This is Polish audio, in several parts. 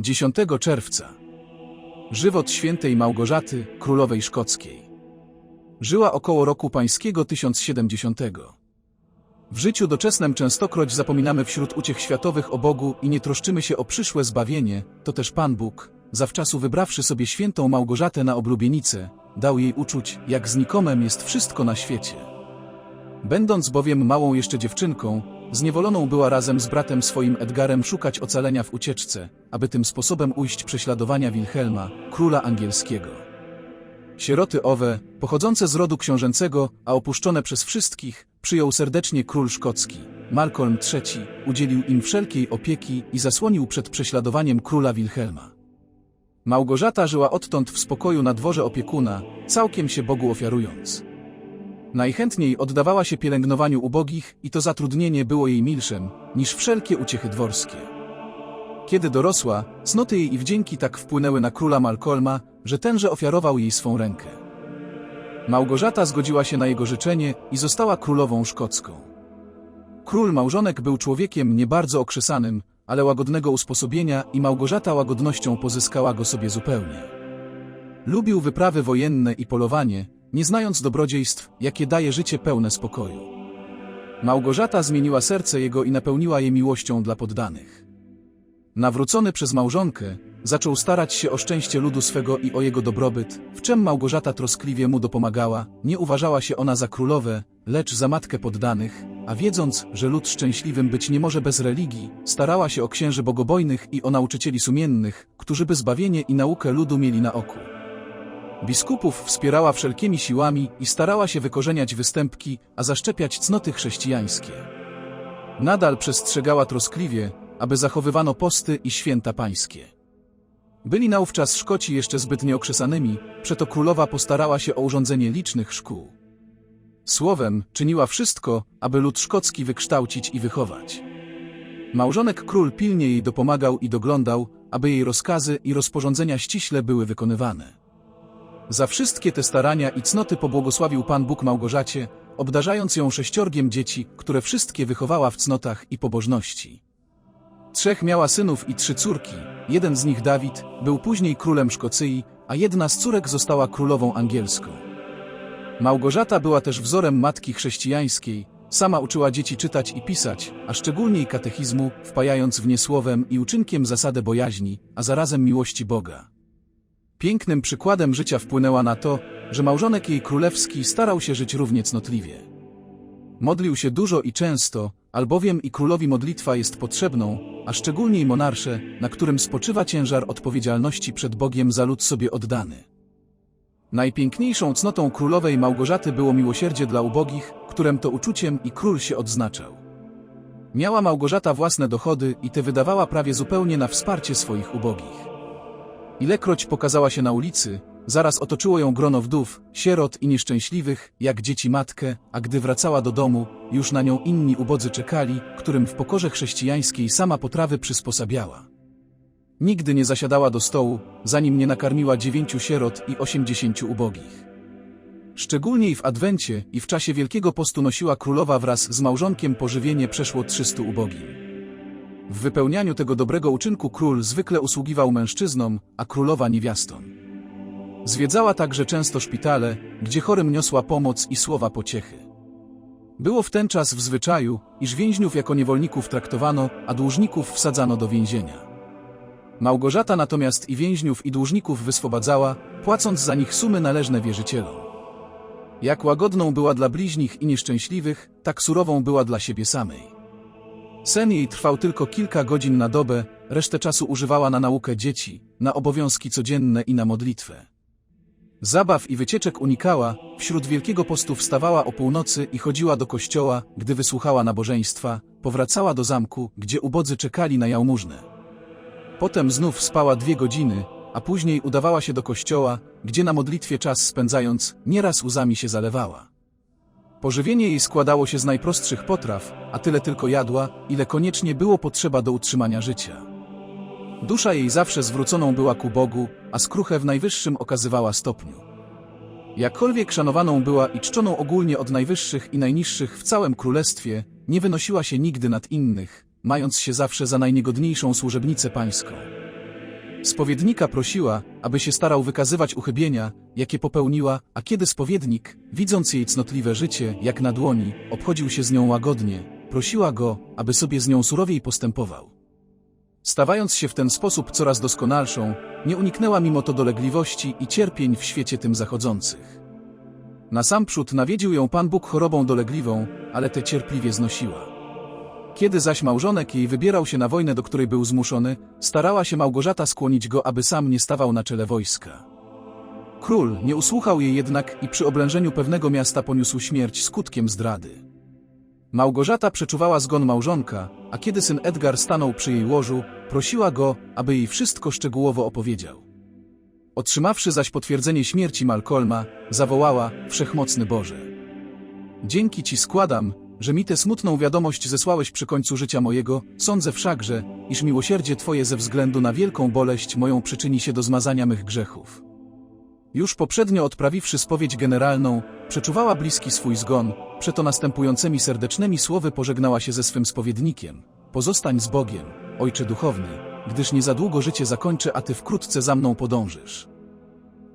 10 czerwca. Żywot świętej Małgorzaty, królowej szkockiej. Żyła około roku pańskiego 1070. W życiu doczesnym częstokroć zapominamy wśród uciech światowych o Bogu i nie troszczymy się o przyszłe zbawienie, to też Pan Bóg, zawczasu wybrawszy sobie świętą Małgorzatę na oblubienicę, dał jej uczuć, jak znikomem jest wszystko na świecie. Będąc bowiem małą jeszcze dziewczynką, zniewoloną była razem z bratem swoim Edgarem szukać ocalenia w ucieczce, aby tym sposobem ujść prześladowania Wilhelma, króla angielskiego. Sieroty owe, pochodzące z rodu książęcego, a opuszczone przez wszystkich, przyjął serdecznie król szkocki. Malcolm III udzielił im wszelkiej opieki i zasłonił przed prześladowaniem króla Wilhelma. Małgorzata żyła odtąd w spokoju na dworze opiekuna, całkiem się Bogu ofiarując. Najchętniej oddawała się pielęgnowaniu ubogich i to zatrudnienie było jej milszem, niż wszelkie uciechy dworskie. Kiedy dorosła, cnoty jej i wdzięki tak wpłynęły na króla Malcolma, że tenże ofiarował jej swą rękę. Małgorzata zgodziła się na jego życzenie i została królową szkocką. Król małżonek był człowiekiem nie bardzo okrzesanym, ale łagodnego usposobienia i Małgorzata łagodnością pozyskała go sobie zupełnie. Lubił wyprawy wojenne i polowanie, nie znając dobrodziejstw, jakie daje życie pełne spokoju. Małgorzata zmieniła serce jego i napełniła je miłością dla poddanych. Nawrócony przez małżonkę, zaczął starać się o szczęście ludu swego i o jego dobrobyt, w czym Małgorzata troskliwie mu dopomagała, nie uważała się ona za królowę, lecz za matkę poddanych, a wiedząc, że lud szczęśliwym być nie może bez religii, starała się o księży bogobojnych i o nauczycieli sumiennych, którzy by zbawienie i naukę ludu mieli na oku. Biskupów wspierała wszelkimi siłami i starała się wykorzeniać występki, a zaszczepiać cnoty chrześcijańskie. Nadal przestrzegała troskliwie, aby zachowywano posty i święta pańskie. Byli naówczas Szkoci jeszcze zbyt nieokrzesanymi, przeto królowa postarała się o urządzenie licznych szkół. Słowem, czyniła wszystko, aby lud szkocki wykształcić i wychować. Małżonek król pilnie jej dopomagał i doglądał, aby jej rozkazy i rozporządzenia ściśle były wykonywane. Za wszystkie te starania i cnoty pobłogosławił Pan Bóg Małgorzacie, obdarzając ją sześciorgiem dzieci, które wszystkie wychowała w cnotach i pobożności. Trzech miała synów i trzy córki, jeden z nich Dawid, był później królem Szkocyi, a jedna z córek została królową angielską. Małgorzata była też wzorem matki chrześcijańskiej, sama uczyła dzieci czytać i pisać, a szczególnie katechizmu, wpajając w nie słowem i uczynkiem zasadę bojaźni, a zarazem miłości Boga. Pięknym przykładem życia wpłynęła na to, że małżonek jej królewski starał się żyć równie cnotliwie. Modlił się dużo i często, albowiem i królowi modlitwa jest potrzebną, a szczególnie monarsze, na którym spoczywa ciężar odpowiedzialności przed Bogiem za lud sobie oddany. Najpiękniejszą cnotą królowej Małgorzaty było miłosierdzie dla ubogich, którym to uczuciem i król się odznaczał. Miała Małgorzata własne dochody i te wydawała prawie zupełnie na wsparcie swoich ubogich. Ilekroć pokazała się na ulicy, zaraz otoczyło ją grono wdów, sierot i nieszczęśliwych, jak dzieci matkę, a gdy wracała do domu, już na nią inni ubodzy czekali, którym w pokorze chrześcijańskiej sama potrawy przysposabiała. Nigdy nie zasiadała do stołu, zanim nie nakarmiła dziewięciu sierot i osiemdziesięciu ubogich. Szczególnie w Adwencie i w czasie Wielkiego Postu nosiła królowa wraz z małżonkiem pożywienie przeszło trzystu ubogim. W wypełnianiu tego dobrego uczynku król zwykle usługiwał mężczyznom, a królowa niewiastom. Zwiedzała także często szpitale, gdzie chorym niosła pomoc i słowa pociechy. Było w ten czas w zwyczaju, iż więźniów jako niewolników traktowano, a dłużników wsadzano do więzienia. Małgorzata natomiast i więźniów i dłużników wyswobadzała, płacąc za nich sumy należne wierzycielom. Jak łagodną była dla bliźnich i nieszczęśliwych, tak surową była dla siebie samej. Sen jej trwał tylko kilka godzin na dobę, resztę czasu używała na naukę dzieci, na obowiązki codzienne i na modlitwę. Zabaw i wycieczek unikała, wśród Wielkiego Postu wstawała o północy i chodziła do kościoła, gdy wysłuchała nabożeństwa, powracała do zamku, gdzie ubodzy czekali na jałmużnę. Potem znów spała dwie godziny, a później udawała się do kościoła, gdzie na modlitwie czas spędzając, nieraz łzami się zalewała. Pożywienie jej składało się z najprostszych potraw, a tyle tylko jadła, ile koniecznie było potrzeba do utrzymania życia. Dusza jej zawsze zwróconą była ku Bogu, a skruchę w najwyższym okazywała stopniu. Jakkolwiek szanowaną była i czczoną ogólnie od najwyższych i najniższych w całym królestwie, nie wynosiła się nigdy nad innych, mając się zawsze za najniegodniejszą służebnicę pańską. Spowiednika prosiła, aby się starał wykazywać uchybienia, jakie popełniła, a kiedy spowiednik, widząc jej cnotliwe życie, jak na dłoni, obchodził się z nią łagodnie, prosiła go, aby sobie z nią surowiej postępował. Stawając się w ten sposób coraz doskonalszą, nie uniknęła mimo to dolegliwości i cierpień w świecie tym zachodzących. Nasamprzód nawiedził ją Pan Bóg chorobą dolegliwą, ale te cierpliwie znosiła. Kiedy zaś małżonek jej wybierał się na wojnę, do której był zmuszony, starała się Małgorzata skłonić go, aby sam nie stawał na czele wojska. Król nie usłuchał jej jednak i przy oblężeniu pewnego miasta poniósł śmierć skutkiem zdrady. Małgorzata przeczuwała zgon małżonka, a kiedy syn Edgar stanął przy jej łożu, prosiła go, aby jej wszystko szczegółowo opowiedział. Otrzymawszy zaś potwierdzenie śmierci Malcolma, zawołała, Wszechmocny Boże. Dzięki Ci składam, że mi tę smutną wiadomość zesłałeś przy końcu życia mojego, sądzę wszakże, iż miłosierdzie Twoje ze względu na wielką boleść moją przyczyni się do zmazania mych grzechów. Już poprzednio odprawiwszy spowiedź generalną, przeczuwała bliski swój zgon, przeto następującymi serdecznymi słowy pożegnała się ze swym spowiednikiem. Pozostań z Bogiem, Ojcze Duchowny, gdyż niezadługo życie zakończę, a Ty wkrótce za mną podążysz.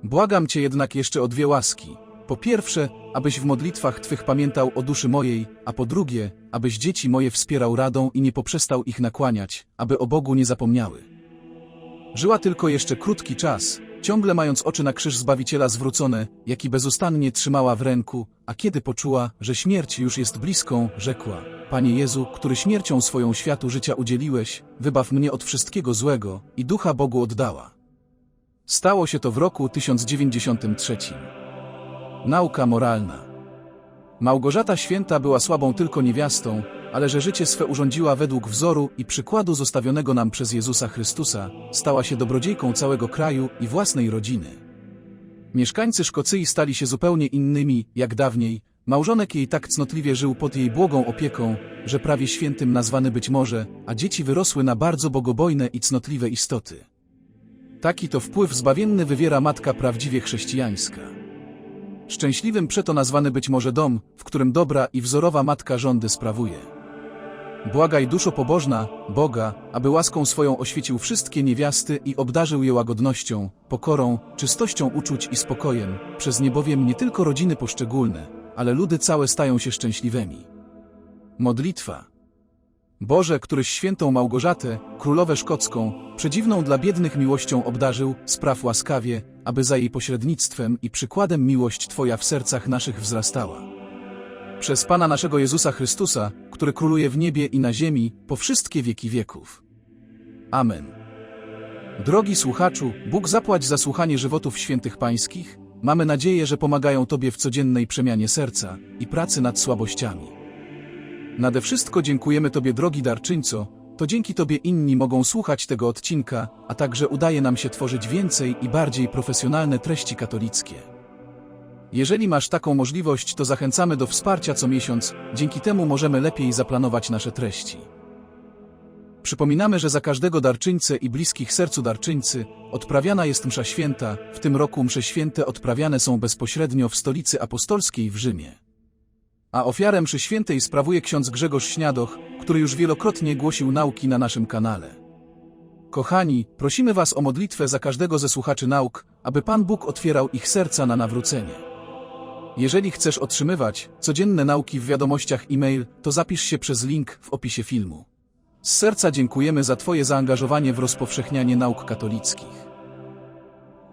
Błagam Cię jednak jeszcze o dwie łaski. Po pierwsze, abyś w modlitwach Twych pamiętał o duszy mojej, a po drugie, abyś dzieci moje wspierał radą i nie poprzestał ich nakłaniać, aby o Bogu nie zapomniały. Żyła tylko jeszcze krótki czas, ciągle mając oczy na krzyż Zbawiciela zwrócone, jaki bezustannie trzymała w ręku, a kiedy poczuła, że śmierć już jest bliską, rzekła, Panie Jezu, który śmiercią swoją światu życia udzieliłeś, wybaw mnie od wszystkiego złego i ducha Bogu oddała. Stało się to w roku 1093. Nauka moralna. Małgorzata Święta była słabą tylko niewiastą, ale że życie swe urządziła według wzoru i przykładu zostawionego nam przez Jezusa Chrystusa, stała się dobrodziejką całego kraju i własnej rodziny. Mieszkańcy Szkocyi stali się zupełnie innymi, jak dawniej, małżonek jej tak cnotliwie żył pod jej błogą opieką, że prawie świętym nazwany być może, a dzieci wyrosły na bardzo bogobojne i cnotliwe istoty. Taki to wpływ zbawienny wywiera matka prawdziwie chrześcijańska. Szczęśliwym przeto nazwany być może dom, w którym dobra i wzorowa matka rządy sprawuje. Błagaj duszo pobożna, Boga, aby łaską swoją oświecił wszystkie niewiasty i obdarzył je łagodnością, pokorą, czystością uczuć i spokojem, przez nie bowiem nie tylko rodziny poszczególne, ale ludy całe stają się szczęśliwymi. Modlitwa Boże, któryś świętą Małgorzatę, królowę szkocką, przedziwną dla biednych miłością obdarzył, spraw łaskawie, aby za jej pośrednictwem i przykładem miłość Twoja w sercach naszych wzrastała. Przez Pana naszego Jezusa Chrystusa, który króluje w niebie i na ziemi, po wszystkie wieki wieków. Amen. Drogi słuchaczu, Bóg zapłać za słuchanie żywotów świętych pańskich, mamy nadzieję, że pomagają Tobie w codziennej przemianie serca i pracy nad słabościami. Nade wszystko dziękujemy Tobie, drogi darczyńco, to dzięki Tobie inni mogą słuchać tego odcinka, a także udaje nam się tworzyć więcej i bardziej profesjonalne treści katolickie. Jeżeli masz taką możliwość, to zachęcamy do wsparcia co miesiąc, dzięki temu możemy lepiej zaplanować nasze treści. Przypominamy, że za każdego darczyńcę i bliskich sercu darczyńcy odprawiana jest msza święta, w tym roku msze święte odprawiane są bezpośrednio w stolicy apostolskiej w Rzymie. A ofiarę mszy świętej sprawuje ksiądz Grzegorz Śniadoch, który już wielokrotnie głosił nauki na naszym kanale. Kochani, prosimy Was o modlitwę za każdego ze słuchaczy nauk, aby Pan Bóg otwierał ich serca na nawrócenie. Jeżeli chcesz otrzymywać codzienne nauki w wiadomościach e-mail, to zapisz się przez link w opisie filmu. Z serca dziękujemy za Twoje zaangażowanie w rozpowszechnianie nauk katolickich.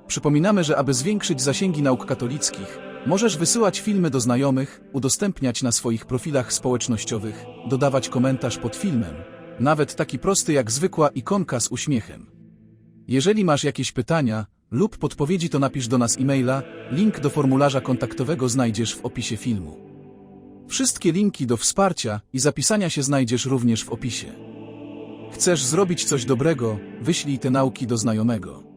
Przypominamy, że aby zwiększyć zasięgi nauk katolickich, możesz wysyłać filmy do znajomych, udostępniać na swoich profilach społecznościowych, dodawać komentarz pod filmem, nawet taki prosty jak zwykła ikonka z uśmiechem. Jeżeli masz jakieś pytania lub podpowiedzi, to napisz do nas e-maila, link do formularza kontaktowego znajdziesz w opisie filmu. Wszystkie linki do wsparcia i zapisania się znajdziesz również w opisie. Chcesz zrobić coś dobrego, wyślij te nauki do znajomego.